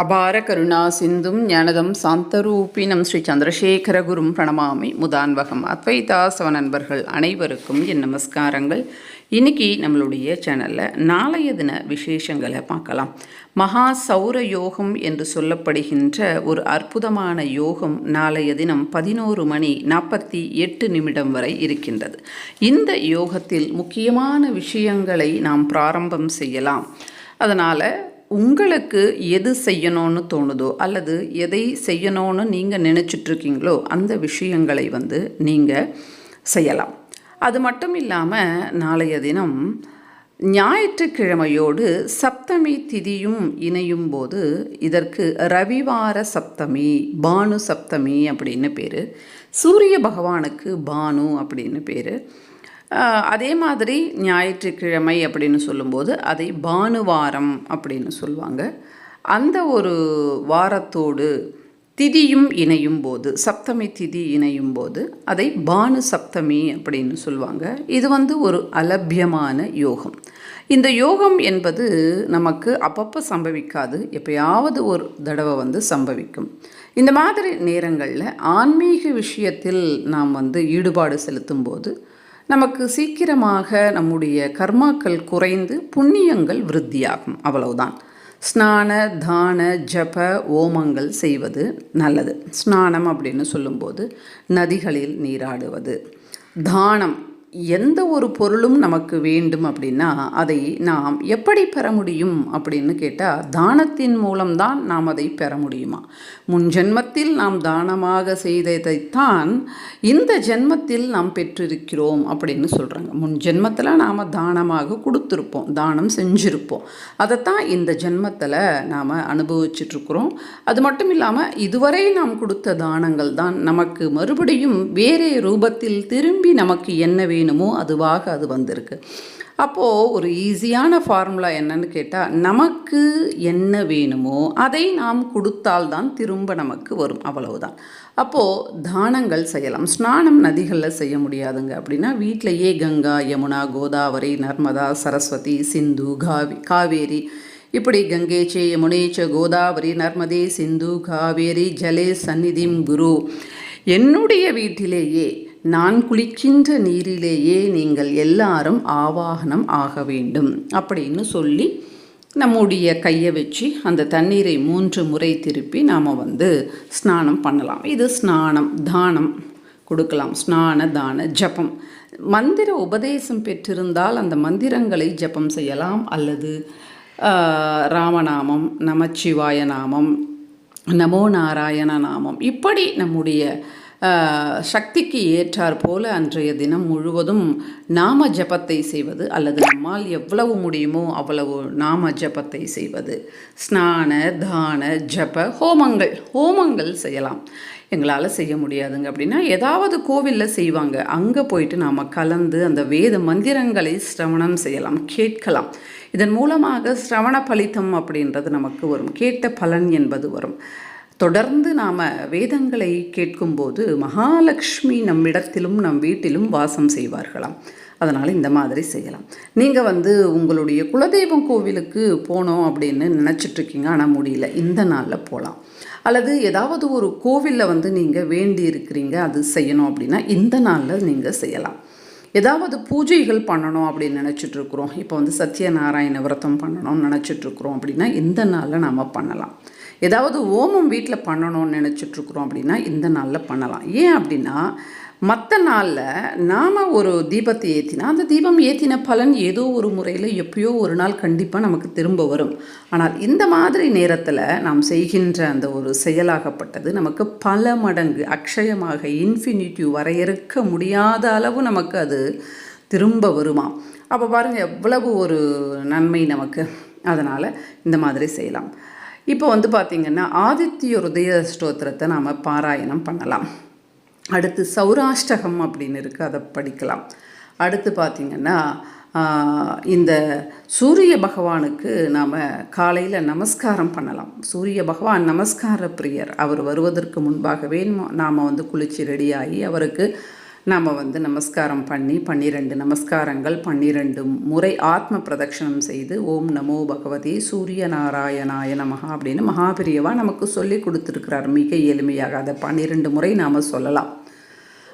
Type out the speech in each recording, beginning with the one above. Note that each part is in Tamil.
அபார கருணா சிந்தும் ஞானதம் சாந்தரூபினம் ஸ்ரீ சந்திரசேகர குரும் பிரணமாமி முதான்வகம். அத்வைதாசவ நண்பர்கள் அனைவருக்கும் என் நமஸ்காரங்கள். இன்னைக்கு நம்மளுடைய சேனலில் நாளைய தின விசேஷங்களை பார்க்கலாம். மகா சௌர யோகம் என்று சொல்லப்படுகின்ற ஒரு அற்புதமான யோகம் நாளைய தினம் பதினோரு மணி நாற்பத்தி எட்டு நிமிடம் வரை இருக்கின்றது. இந்த யோகத்தில் முக்கியமான விஷயங்களை நாம் பிராரம்பம் செய்யலாம். அதனால் உங்களுக்கு எது செய்யணும்னு தோணுதோ அல்லது எதை செய்யணும்னு நீங்கள் நினச்சிட்ருக்கீங்களோ அந்த விஷயங்களை வந்து நீங்கள் செய்யலாம். அது மட்டும் இல்லாமல் நாளைய தினம் ஞாயிற்றுக்கிழமையோடு சப்தமி திதியும் இணையும் போது இதற்கு ரவிவார சப்தமி பானு சப்தமி அப்படின்னு பேர். சூரிய பகவானுக்கு பானு அப்படின்னு பேர். அதே மாதிரி ஞாயிற்றுக்கிழமை அப்படின்னு சொல்லும்போது அதை பானுவாரம் அப்படின்னு சொல்லுவாங்க. அந்த ஒரு வாரத்தோடு திதியும் இணையும் போது சப்தமி திதி இணையும் போது அதை பானு சப்தமி அப்படின்னு சொல்லுவாங்க. இது வந்து ஒரு அலபியமான யோகம். இந்த யோகம் என்பது நமக்கு அப்பப்போ சம்பவிக்காது. எப்பயாவது ஒரு தடவை வந்து சம்பவிக்கும். இந்த மாதிரி நேரங்களில் ஆன்மீக விஷயத்தில் நாம் வந்து ஈடுபாடு செலுத்தும் போது நமக்கு சீக்கிரமாக நம்முடைய கர்மாக்கள் குறைந்து புண்ணியங்கள் விருத்தியாகும். அவ்வளவுதான். ஸ்நான தான ஜப ஓமங்கள் செய்வது நல்லது. ஸ்நானம் அப்படின்னு சொல்லும்போது நதிகளில் நீராடுவது. தானம் எந்த ஒரு பொருளும் நமக்கு வேண்டும் அப்படின்னா அதை நாம் எப்படி பெற முடியும் அப்படின்னு கேட்டால் தானத்தின் மூலம்தான் நாம் அதை பெற முடியுமா? முன் ஜென்மத்தில் நாம் தானமாக செய்ததைத்தான் இந்த ஜென்மத்தில் நாம் பெற்றிருக்கிறோம் அப்படின்னு சொல்கிறாங்க முன் ஜென்மத்தில் நாம் தானமாக கொடுத்துருப்போம் தானம் செஞ்சுருப்போம். அதைத்தான் இந்த ஜென்மத்தில் நாம் அனுபவிச்சிட்ருக்குறோம். அது மட்டும் இல்லாமல் இதுவரை நாம் கொடுத்த தானங்கள் தான் நமக்கு மறுபடியும் வேறே ரூபத்தில் திரும்பி நமக்கு என்ன வேணுமோ அதுவாக அது வந்திருக்கு. அப்போது ஒரு ஈஸியான ஃபார்முலா என்னன்னு கேட்டால் நமக்கு என்ன வேணுமோ அதை நாம் கொடுத்தால்தான் திரும்ப நமக்கு வரும் அவ்வளவுதான். அப்போது தானங்கள் செய்யலாம். ஸ்நானம் நதிகளில் செய்ய முடியாதுங்க. அப்படின்னா வீட்டிலையே கங்கா யமுனா கோதாவரி நர்மதா சரஸ்வதி சிந்து காவி காவேரி. இப்படி கங்கேச்சே யமுனேச்ச கோதாவரி நர்மதே சிந்து காவேரி ஜலே சந்நிதிம் குரு. என்னுடைய வீட்டிலேயே நான் குளிக்கின்ற நீரிலேயே நீங்கள் எல்லாரும் ஆவாகனம் ஆக வேண்டும். அப்படின்னு சொல்லி நம்முடைய கையை வச்சு அந்த தண்ணீரை மூன்று முறை திருப்பி நாம் வந்து ஸ்நானம் பண்ணலாம். இது ஸ்நானம் தானம் கொடுக்கலாம். ஸ்நான தான ஜபம். மந்திர உபதேசம் பெற்றிருந்தால் அந்த மந்திரங்களை ஜபம் செய்யலாம். அல்லது ராமநாமம் நமச்சிவாய நாமம் நமோ நாராயண நாமம். இப்படி நம்முடைய சக்திக்கு ஏற்றார் போல அன்றைய தினம் முழுவதும் நாம ஜபத்தை செய்வது அல்லது நம்மால் எவ்வளவு முடியுமோ அவ்வளவு நாம ஜபத்தை செய்வது. ஸ்நான தான ஜப ஹோமங்கள் ஹோமங்கள் செய்யலாம். எங்களால் செய்ய முடியாதுங்க. அப்படின்னா ஏதாவது கோவிலில் செய்வாங்க. அங்கே போயிட்டு நாம் கலந்து அந்த வேத மந்திரங்களை சிரவணம் செய்யலாம் கேட்கலாம். இதன் மூலமாக சிரவண பலித்தம் அப்படின்றது நமக்கு வரும். கேட்ட பலன் என்பது வரும். தொடர்ந்து நாம் வேதங்களை கேட்கும்போது மகாலட்சுமி நம்மிடத்திலும் நம் வீட்டிலும் வாசம் செய்வார்களாம். அதனால் இந்த மாதிரி செய்யலாம். நீங்கள் வந்து உங்களுடைய குலதெய்வம் கோவிலுக்கு போனோம் அப்படின்னு நினச்சிட்ருக்கீங்க ஆனால் முடியல. இந்த நாளில் போகலாம் அல்லது ஏதாவது ஒரு கோவிலில் வந்து நீங்கள் வேண்டி இருக்கிறீங்க அது செய்யணும் அப்படின்னா இந்த நாளில் நீங்கள் செய்யலாம். ஏதாவது பூஜைகள் பண்ணணும் அப்படின்னு நினச்சிட்ருக்குறோம். இப்போ வந்து சத்யநாராயண விரதம் பண்ணணும்னு நினச்சிட்ருக்குறோம் அப்படின்னா இந்த நாளில் நாம் பண்ணலாம். ஏதாவது ஓமம் வீட்டில் பண்ணணும்னு நினச்சிட்ருக்குறோம் அப்படின்னா இந்த நாளில் பண்ணலாம். ஏன் அப்படின்னா மற்ற நாளில் நாம் ஒரு தீபத்தை ஏற்றினா அந்த தீபம் ஏற்றின பலன் ஏதோ ஒரு முறையில் எப்பயோ ஒரு நாள் கண்டிப்பாக நமக்கு திரும்ப வரும். ஆனால் இந்த மாதிரி நேரத்தில் நாம் செய்கின்ற அந்த ஒரு செயலாகப்பட்டது நமக்கு பல மடங்கு அக்ஷயமாக இன்ஃபினிட்டிவ் வரையறுக்க முடியாத அளவு நமக்கு அது திரும்ப வருமா? அப்போ பாருங்கள் எவ்வளவு ஒரு நன்மை நமக்கு. அதனால் இந்த மாதிரி செய்யலாம். இப்போ வந்து பார்த்திங்கன்னா ஆதித்ய ஹுதய ஸ்தோத்திரத்தை நாம் பாராயணம் பண்ணலாம். அடுத்து சௌராஷ்டகம் அப்படின்னு இருக்குது அதை படிக்கலாம். அடுத்து பார்த்திங்கன்னா இந்த சூரிய பகவானுக்கு நாம் காலையில் நமஸ்காரம் பண்ணலாம். சூரிய பகவான் நமஸ்கார பிரியர். அவர் வருவதற்கு முன்பாகவே நாம் வந்து குளித்து ரெடியாகி அவருக்கு நாம் வந்து நமஸ்காரம் பண்ணி பன்னிரெண்டு நமஸ்காரங்கள் பன்னிரெண்டு முறை ஆத்ம பிரதட்சணம் செய்து ஓம் நமோ பகவதி சூரிய நாராயணாய நமகா அப்படின்னு மகாபிரியவா நமக்கு சொல்லி கொடுத்துருக்கிறார். மிக எளிமையாக அதை பன்னிரெண்டு முறை நாம் சொல்லலாம்.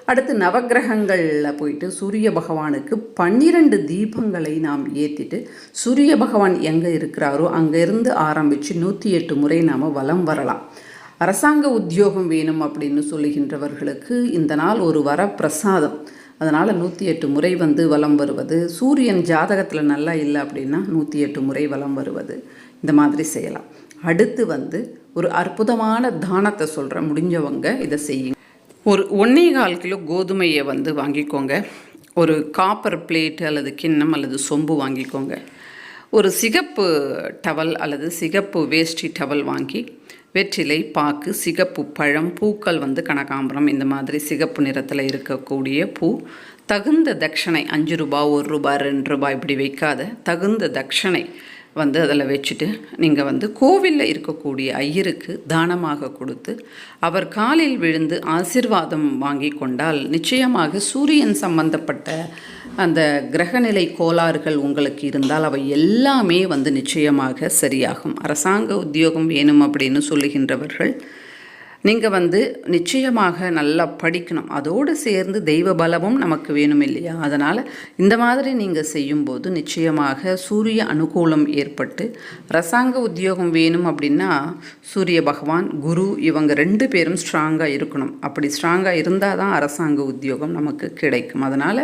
அடுத்து நவக்கிரகங்களில் போயிட்டு சூரிய பகவானுக்கு பன்னிரண்டு தீபங்களை நாம் ஏற்றிட்டு சூரிய பகவான் எங்கே இருக்கிறாரோ அங்கேருந்து ஆரம்பித்து நூற்றி எட்டு முறை நாம் வலம் வரலாம். அரசாங்க உத்தியோகம் வேணும் அப்படின்னு சொல்லுகின்றவர்களுக்கு இந்த நாள் ஒரு வரப்பிரசாதம். அதனால் நூற்றி எட்டு முறை வந்து வலம் வருவது. சூரியன் ஜாதகத்தில் நல்லா இல்லை அப்படின்னா நூற்றி எட்டு முறை வலம் வருவது. இந்த மாதிரி செய்யலாம். அடுத்து வந்து ஒரு அற்புதமான தானத்தை சொல்கிறேன் முடிஞ்சவங்க இதை செய்யுங்க. ஒரு ஒன்றே கால் கிலோ கோதுமையை வந்து வாங்கிக்கோங்க. ஒரு காப்பர் பிளேட் அல்லது கிண்ணம் அல்லது சொம்பு வாங்கிக்கோங்க. ஒரு சிகப்பு டவல் அல்லது சிகப்பு வேஷ்டி டவல் வாங்கி வெற்றிலை பாக்கு சிகப்பு பழம் பூக்கள் வந்து கனகாம்பரம் இந்த மாதிரி சிகப்பு நிறத்தில் இருக்கக்கூடிய பூ. தகுந்த தட்சணை அஞ்சு ரூபாய் ஒரு ரூபாய் ரெண்டு ரூபாய் இப்படி வைக்காத தகுந்த தட்சணை வந்து அதில் வச்சுட்டு நீங்கள் வந்து கோவிலில் இருக்கக்கூடிய ஐயருக்கு தானமாக கொடுத்து அவர் காலில் விழுந்து ஆசிர்வாதம் வாங்கி கொண்டால் நிச்சயமாக சூரியன் சம்பந்தப்பட்ட அந்த கிரகநிலை கோளாறுகள் உங்களுக்கு இருந்தால் அவை எல்லாமே வந்து நிச்சயமாக சரியாகும். அரசாங்க உத்தியோகம் வேணும் அப்படின்னு சொல்லுகின்றவர்கள் நீங்கள் வந்து நிச்சயமாக நல்லா படிக்கணும். அதோடு சேர்ந்து தெய்வ பலமும் நமக்கு வேணும் இல்லையா? அதனால் இந்த மாதிரி நீங்கள் செய்யும்போது நிச்சயமாக சூரிய அனுகூலம் ஏற்பட்டு அரசாங்க உத்தியோகம் வேணும் அப்படின்னா சூரிய பகவான் குரு இவங்க ரெண்டு பேரும் ஸ்ட்ராங்காக இருக்கணும். அப்படி ஸ்ட்ராங்காக இருந்தால் தான் அரசாங்க உத்தியோகம் நமக்கு கிடைக்கும். அதனால்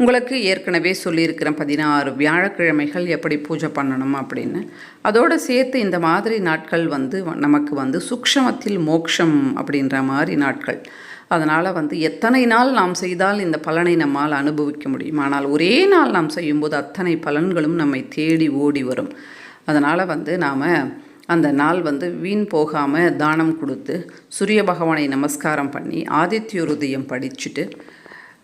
உங்களுக்கு ஏற்கனவே சொல்லியிருக்கிறேன் பதினாறு வியாழக்கிழமைகள் எப்படி பூஜை பண்ணணும் அப்படின்னு. அதோடு சேர்த்து இந்த மாதிரி நாட்கள் வந்து நமக்கு வந்து சுக்ஷமத்தில் மோக்ஷம் அப்படின்ற மாதிரி நாட்கள். அதனால் வந்து எத்தனை நாள் நாம் செய்தால் இந்த பலனை நம்மால் அனுபவிக்க முடியும்? ஆனால் ஒரே நாள் நாம் செய்யும்போது அத்தனை பலன்களும் நம்மை தேடி ஓடி வரும். அதனால் வந்து நாம் அந்த நாள் வந்து வீண் போகாமல் தானம் கொடுத்து சூரிய பகவானை நமஸ்காரம் பண்ணி ஆதித்யோருதயம் படிச்சுட்டு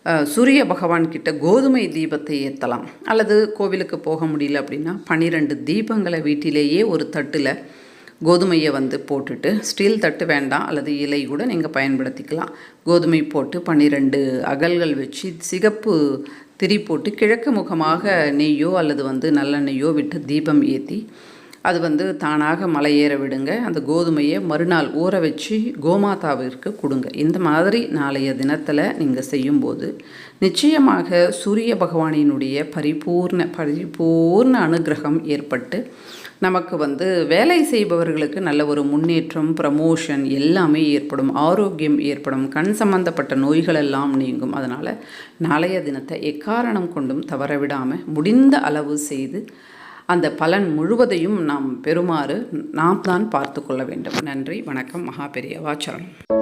சூரிய பகவான்கிட்ட கோதுமை தீபத்தை ஏற்றலாம் அல்லது கோவிலுக்கு போக முடியல அப்படின்னா பன்னிரெண்டு தீபங்களை வீட்டிலேயே ஒரு தட்டில் கோதுமையை வந்து போட்டுட்டு ஸ்டீல் தட்டு வேண்டாம் அல்லது இலை கூட நீங்கள் பயன்படுத்திக்கலாம். கோதுமை போட்டு பன்னிரெண்டு அகல்கள் வச்சு சிகப்பு திரி போட்டு கிழக்கு முகமாக நெய்யோ அல்லது வந்து நல்லெண்ணெய்யோ விட்டு தீபம் ஏற்றி அது வந்து தானாக மலையேற விடுங்க. அந்த கோதுமையை மறுநாள் ஊற வச்சு கோமாதாவிற்கு கொடுங்க. இந்த மாதிரி நாளைய தினத்தில் நீங்கள் செய்யும்போது நிச்சயமாக சூரிய பகவானினுடைய பரிபூர்ண பரிபூர்ண அனுகிரகம் ஏற்பட்டு நமக்கு வந்து வேலை செய்பவர்களுக்கு நல்ல ஒரு முன்னேற்றம் ப்ரமோஷன் எல்லாமே ஏற்படும். ஆரோக்கியம் ஏற்படும். கண் சம்பந்தப்பட்ட நோய்கள் எல்லாம் நீங்கும். அதனால் நாளைய தினத்தை எக்காரணம் கொண்டும் தவற விடாமல் முடிந்த அளவு செய்து அந்த பலன் முழுவதையும் நாம் பெறுமாறு நாம் தான் பார்த்து கொள்ள வேண்டும். நன்றி வணக்கம் மகா பெரியவாச்சரணம்